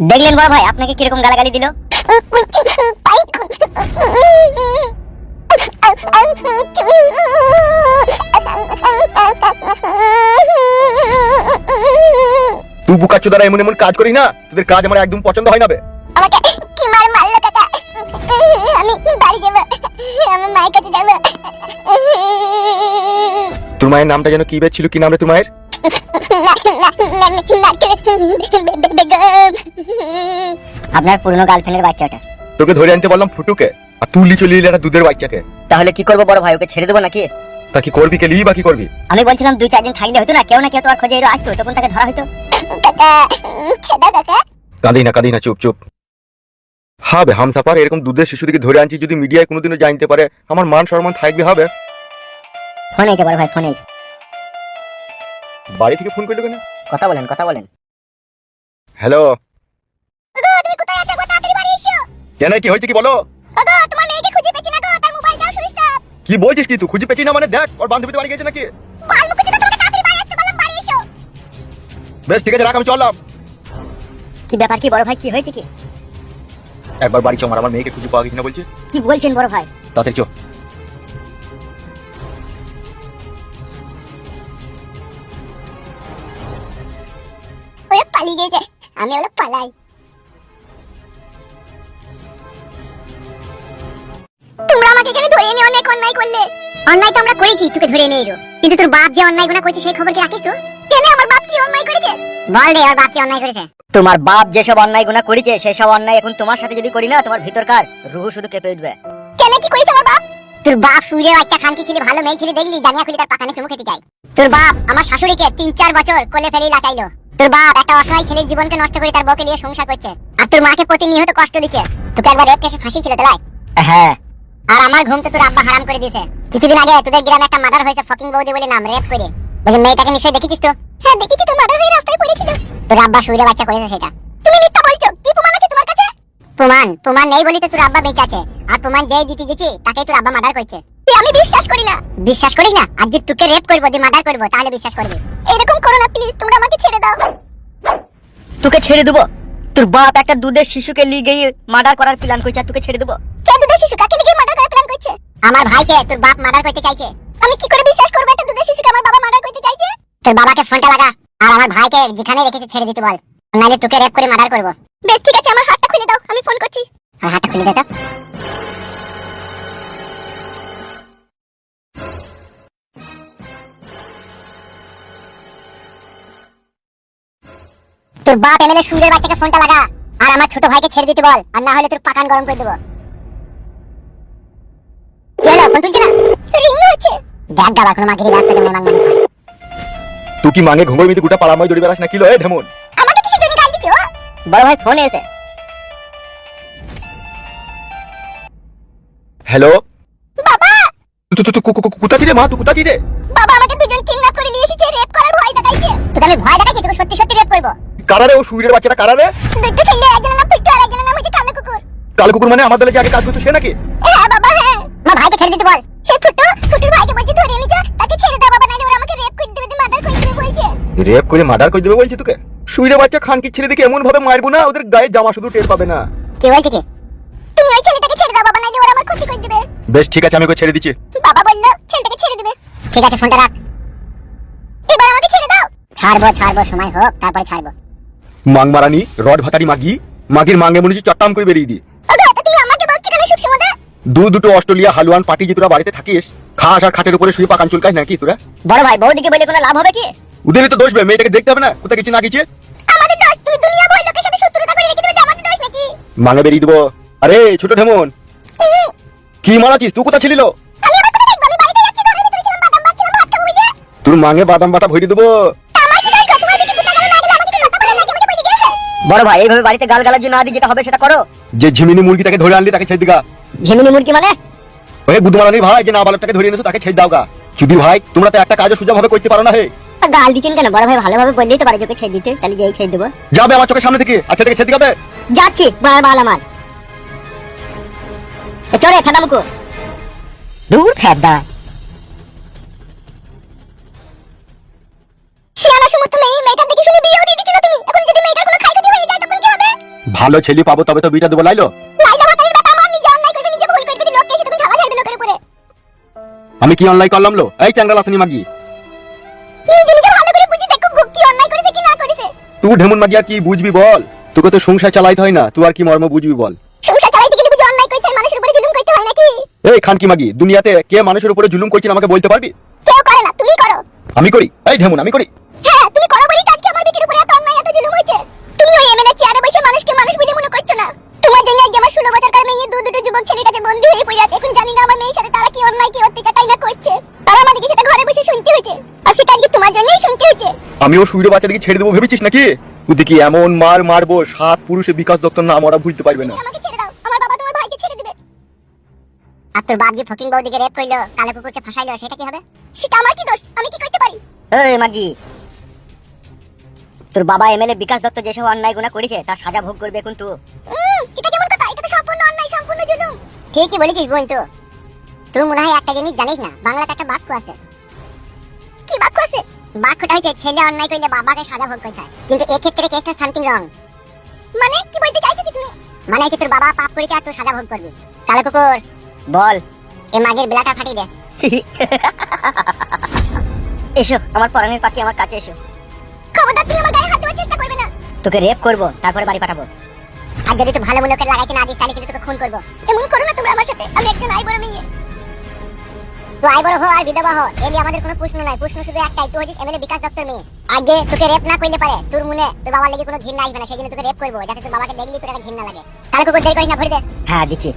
দেখলেন বড় ভাই আপনাকে কীরকম গালাগালি দিল? তুই বুকাচ্ছ দ্বারা এমন এমন কাজ করি না তোদের কাজ আমার একদম পছন্দ হয় না বে। আমাকে কি মার মারলো কাকা? আমি বাড়ি যাব আমার মায়ের কাছে যাব। তোর মায়ের নামটা যেন কি ছিল কি নাম তোর মায়ের? আপনার পুরনো গার্লফ্রেন্ডের বাচ্চাটা। তোকে ধরে আনতে বললাম ফুটুকে আর তুই লি চলে এলি একটা দুধের বাচ্চাকে। তাহলে কি করব বড় ভাই ওকে ছেড়ে দেবো নাকি? তা কি করবি কে লিবি বা কি করবি? আমি বলছিলাম দুই চার দিন থাকলে হতো না কেউ না কেউ তো খোঁজে এলো আসতো তখন তাকে ধরা হতো। কাঁদি না কাঁদি না চুপ চুপ। হবে হামসাপার এরকম দুধের শিশুদিকে ধরে আনছি যদি মিডিয়ায় কোনোদিনও জানতে পারে আমার মান সম্মান থাকবে হবে? ফোন এসে বড় ভাই ফোন এসে বাড়ি থেকে ফোন করল কেন? কথা বলেন কথা বলেন। হ্যালো? গো তুমি কোথায় আছো? গো তাড়াতাড়ি বাড়ি এসো। কেন কি হয়েছে কি বলো? গো তোমার মেয়েকে খুঁজে পেছি গো তার মোবাইলটাও সুইচ অফ কি বলছিস কি তুই? খুঁজে পেছি না মানে দেখ ওর বান্ধবীতে বাড়ি গেছে নাকি? বাল মুখে চিন্তা তোমাকে তাড়াতাড়ি বাড়ি আসতে বললাম বাড়ি এসো। বেশ ঠিক আছে রাখ আমি চললাম। কি ব্যাপার কি বড় ভাই কি হয়েছে কি? একবার বাড়ি চমার আমার মেয়েকে খুঁজে পাওয়া গেছে না বলছে কি বলছেন বড় ভাই? তাড়াতাড়ি চো। পালিয়ে গেছে আমি ওরা পালাই। তোমরা আমাকে এখানে ধরে এনে অনেক অন্যায় করলে। অন্যায় তো আমরা করেছি তোকে ধরে এনে এলো। কিন্তু তোর বাপ যে অন্যায় গুণা করছে সেই খবর কি রাখিস তো কেন আমার বাপ কি অন্যায় করেছে? বল রে ওর বাপ কি অন্যায় করেছে? তোমার বাপ যেসব অন্যায় গুণা করেছে সেসব অন্যায় এখন তোমার সাথে যদি করি না তোমার ভিতরকার রুহু শুধু কেঁপে উঠবে। কেন কি করেছে আমার বাপ? তোর বাপ সুইরের বাচ্চা খানকি ছেলে ভালো মেয়ে ছেলে দেখলি? জানিয়া খুলি তার পাকানে চুমু খেতে চাই তোর বাপ আমার শাশুড়িকে তিন চার বছর কোলে ফেলে লাচাইলো তোর বাপ একটা অসহায় ছেলের জীবনকে নষ্ট করে তার বউকে নিয়ে সংসার করছে। আর তোর মাকে প্রতিনিয়ত কষ্ট দিচ্ছে। তোকে একবার রেপ কেসে ফাঁসি ছিল তাই হ্যাঁ। আর আমার ঘুম তো তোর আব্বা হারাম করে দিয়েছে। কিছুদিন আগে তোদের গ্রামে একটা মার্ডার হয়েছে ফকিং বৌদি বলে নাম রেপ করে। বলছে মেয়েটাকে নিশ্চয়ই দেখেছিস তো? হ্যাঁ দেখেছি তো মার্ডার হয়ে রাস্তায় পড়েছিল। তোর আব্বা সুইরে বাচ্চা করেছে সেটা তুমি মিথ্যা বলছো কি প্রমাণ আছে তোমার কাছে প্রমাণ প্রমাণ নেই বলি তো তোর আব্বা বেঁচে আছে। আর প্রমাণ যেই দিতে গেছি তাকেই তোর আব্বা মার্ডার করছে। তুই আমি বিশ্বাস করি না। বিশ্বাস করিস না? যদি তোকে রেপ করব দিয়ে মার্ডার করব তাহলে বিশ্বাস করবি। এরকম করো না প্লিজ তোমরা আমাকে ছেড়ে দাও। তোকে ছেড়ে দেবো? তোর বাপ একটা দুধের শিশুকে নিয়ে গিয়ে মার্ডার করার প্ল্যান করছে তোকে ছেড়ে দেবো? কে দুধের শিশু? কাকে লিখে মার্ডার করার প্ল্যান করছে? আমার ভাইকে তোর বাপ মার্ডার করতে চাইছে। আমি কি করে বিশ্বাস করব একটা দুধের শিশুকে আমার বাবা মার্ডার করতে চাইছে? তোর বাবাকে ফোনটা লাগা আর আমার ভাইকে যেখানে রেখেছে ছেড়ে দিতে বল। নাহলে তোকে রেপ করে মার্ডার করব। বেশ ঠিক আছে আমার হাতটা খুলে দাও আমি ফোন করছি। আর হাতটা খুলে দে তো। তোর বাপ এমএলএ সুরের বাচ্চাকে ফোনটা লাগা। আর আমার ছোট ভাইকে ছেড়ে দিতে বল আর না হলে তোর পাকান গরম করে দেবো। কি হলো ফোন তুলছে না? রিং হচ্ছে। দেখ গাবা কোনো মাগিরি রাস্তা জমে মাং মানে তুই কি মাঙে ঘুমোর মিতে গোটা পাড়াময় দৌড়ে বেড়াস না? কিলো এ ঢেমন? বড় ভাই ফোন এসে। হ্যালো? বাবা! তুই তুই তুই কোথা রে মা? তুই কোথা রে? বাবা আমাকে দুজন কিডন্যাপ করে নিয়ে এসেছে রেপ করার ভয় দেখাইছে। তোকে আমি ভয় দেখাইছি তোকে সত্যি সত্যি রেপ করব। কারারে ও সুইরের বাচ্চাটা? কারারে দুটো ছেলে একজনের নাম পিট্টু আর একজনের নাম হচ্ছে কালো কুকুর। কালো কুকুর মানে আমাদের যে আগে কাজ করতো সে নাকি? হ্যাঁ বাবা হ্যাঁ। আমার ভাইকে ছেড়ে দিতে বল। সেই ফুটু ফুটুর ভাইকে বলছি ধরে এনেছো তাকে ছেড়ে দাও বাবা নাইলে ওরা আমাকে রেপ করে দেবে মার্ডার করে দেবে বলছে। রেপ করে মার্ডার করে দেবে বলছি তোকে? সুইরে বাচ্চা খানকি ছেলে দিকে এমন ভাবে মারবো না ওদের গায়ে জামা শুধু টের পাবে না। কে বলছে কি? তুমি ওই ছেলেটাকে ছেড়ে দাও বাবা নাইলে ওরা আমার ক্ষতি করে দেবে। বেশ ঠিক আছে আমি ওকে ছেড়ে দিচ্ছি। বাবা বলল ছেলেটাকে ছেড়ে দেবে। ঠিক আছে ফোনটা রাখ। এবার আমাকে ছেড়ে দাও। ছাড়বো ছাড়বো সময় হোক তারপরে ছাড়বো। মাং মারানি রড ভাতারি মাগি মাগির মাঙ্গে মনে হচ্ছে চট্টাম করে বেরিয়ে দি। তুমি আমাকে বলছো কেন সব সময় দু দুটো অস্ট্রেলিয়া হালুয়ান পার্টি যে তোরা বাড়িতে থাকিস খাস আর খাটের উপরে শুয়ে পাকান চুলকাস নাকি তোরা? বড় ভাই বৌদিকে বলে কোনো লাভ হবে কি? ওদেরই তো দোষ মেয়েটাকে দেখতে হবে না কোথায় কিছু না গেছে? আমাদের দোষ তুমি দুনিয়া বই লোকের সাথে শত্রুতা করে রেখে দেবে যে আমাদের নাকি? মাঙ্গে বেরিয়ে দেবো। আরে ছোট ঢেমন। কি? মারাছিস? তুই কোথা ছিলিল তোর মাঙ্গে বাদাম বাটা ভরে দেবো। বড় ভাই এইভাবে বাড়িতে গাল গালার জন্য আদি যেটা হবে সেটা করো। যে ঝিমিনি মুরগিটাকে ধরে আনলি তাকে ছেড়ে দিগা। ঝিমিনি মুরগি মানে? ওই বুধমারানির ভাই যে না বালকটাকে ধরে এনেছো তাকে ছেড়ে দাও গা। চুদির ভাই তোমরা তো একটা কাজও সুযোগ ভাবে করতে পারো না হে। গাল দিচ্ছেন কেন? বড় ভাই ভালোভাবে বললেই তো পারে ছেড়ে দিতে। তাহলে যেই ছেড়ে দেবো। যাবে আমার চোখের সামনে থেকে? আচ্ছা থেকে ছেড়ে দিগাবে যাচ্ছি বড় বাল আমার। এ চলে মুকু দূর মেয়েটার দিকে শুনে বিয়েও দিয়ে দিচ্ছিল তুমি? এখন যদি মেয়েটার কোনো খাই হয়ে যায় তখন কি হবে? ভালো ছেলে পাবো তবে তো বিটা দেবো লাইলো? আমি কি অনলাইন করলাম লো? এই চ্যাংড়া লাসনি মাগি তুই ঢেমুন মাগি আর কি বুঝবি বল? তোকে তো সংসার চালাইতে হয় না তুই আর কি মর্ম বুঝবি বল? সংসার চালাইতে গেলে বুঝি অন্যায় করতে মানুষের উপরে জুলুম করতে হয় নাকি? এই খানকি মাগি দুনিয়াতে কে মানুষের উপরে জুলুম করছিল আমাকে বলতে পারবি? কেউ করে না তুমি করো। আমি করি। এই ঢেমুন আমি করি। হ্যাঁ তুমি করো বলেই তো আজকে আমার বেটির উপরে এত অন্যায় এত জুলুম হয়েছে। তুমি ওই এমএলএ চেয়ারে বসে মানুষকে মানুষ বলে মনে করছ না? তোমার জন্য আজকে আমার ষোলো বছরকার মেয়ে দু দুটো যুবক ছেলের কাছে বন্দী হয়ে পড়ে আছে। এখন জানি না আমার মেয়ের সাথে তারা কি অন্যায় কি অত্যাচার তাই না করছে তারা আমাদেরকে সেটা ঘরে বসে শুনতে হয়েছে? আর সেটা আজকে তোমার জন্যই শুনতে হয়েছে। আমিও সুইরে বাচ্চাদেরকে ছেড়ে দেবো ভেবেছিস নাকি? তুই দেখি এমন মার মারবো? সাত পুরুষে বিকাশ দত্তর নাম ওরা বুঝতে পারবে না। আমাকে ছেড়ে দাও। আমার বাবা তোমার ভাইকে ছেড়ে দিবে। আর তোর বাপ যে ফকিং বৌদিকে রেপ করল কালো কুকুরকে ফাঁসাইলো সেটা কি হবে? সেটা আমার কি দোষ? আমি কি করতে পারি? এই মাগি। তোর বাবা এমএলএ বিকাশ দত্ত যেসব অন্যায় গুণা করেছে তার সাজা ভোগ করবে এখন তুই উম, এটা কেমন কথা? এটা তো সম্পূর্ণ অন্যায় সম্পূর্ণ জুলুম। ঠিকই বলেছিস বোন তো। তুই মনে হয় একটা জিনিস জানিস না বাংলাতে একটা বাক্য আছে। বাক্যটা হচ্ছে ছেলে অন্যায় করলে বাবাকে সাজা ভোগ করতে হয়। কিন্তু এক্ষেত্রে কেসটা সামথিং রং মানে কি বলতে চাইছো কি তুমি? মানে হচ্ছে তোর বাবা পাপ করেছে আর তুই সাজা ভোগ করবি। কালো কুকুর বল এ মাগের বেলাটা ফাটিয়ে দে। এসো আমার পরাণের পাখি আমার কাছে এসো। খবরদার তুমি আমার গায়ে হাত দেওয়ার চেষ্টা করবে না। তোকে রেপ করব তারপরে বাড়ি পাঠাবো। আর যদি তুই ভালো মনে করে লাগাইতে না দিস তাহলে কিন্তু তোকে খুন করব। এমন করো না তুমি আমার সাথে। আমি একজন আই বড় মেয়ে। তুই বড় হো আর বিধবা হো এলি আমাদের কোনো প্রশ্ন নাই। প্রশ্ন শুধু একটাই, তুই হচ্ছিস এমএলএ বিকাশ দপ্তর মেয়ে। আগে তোকে রেপ না করলে পারে, তোর মনে তোর বাবার লাগি কোনো ঘৃণা আসবে না সেই জন্য তোকে রেপ করব, যাতে তোর বাবাকে দেখলি তোর একটা ঘৃণা লাগে। তাহলে কুকুর দেরি করিস না ভরে হ্যাঁ দিচ্ছি।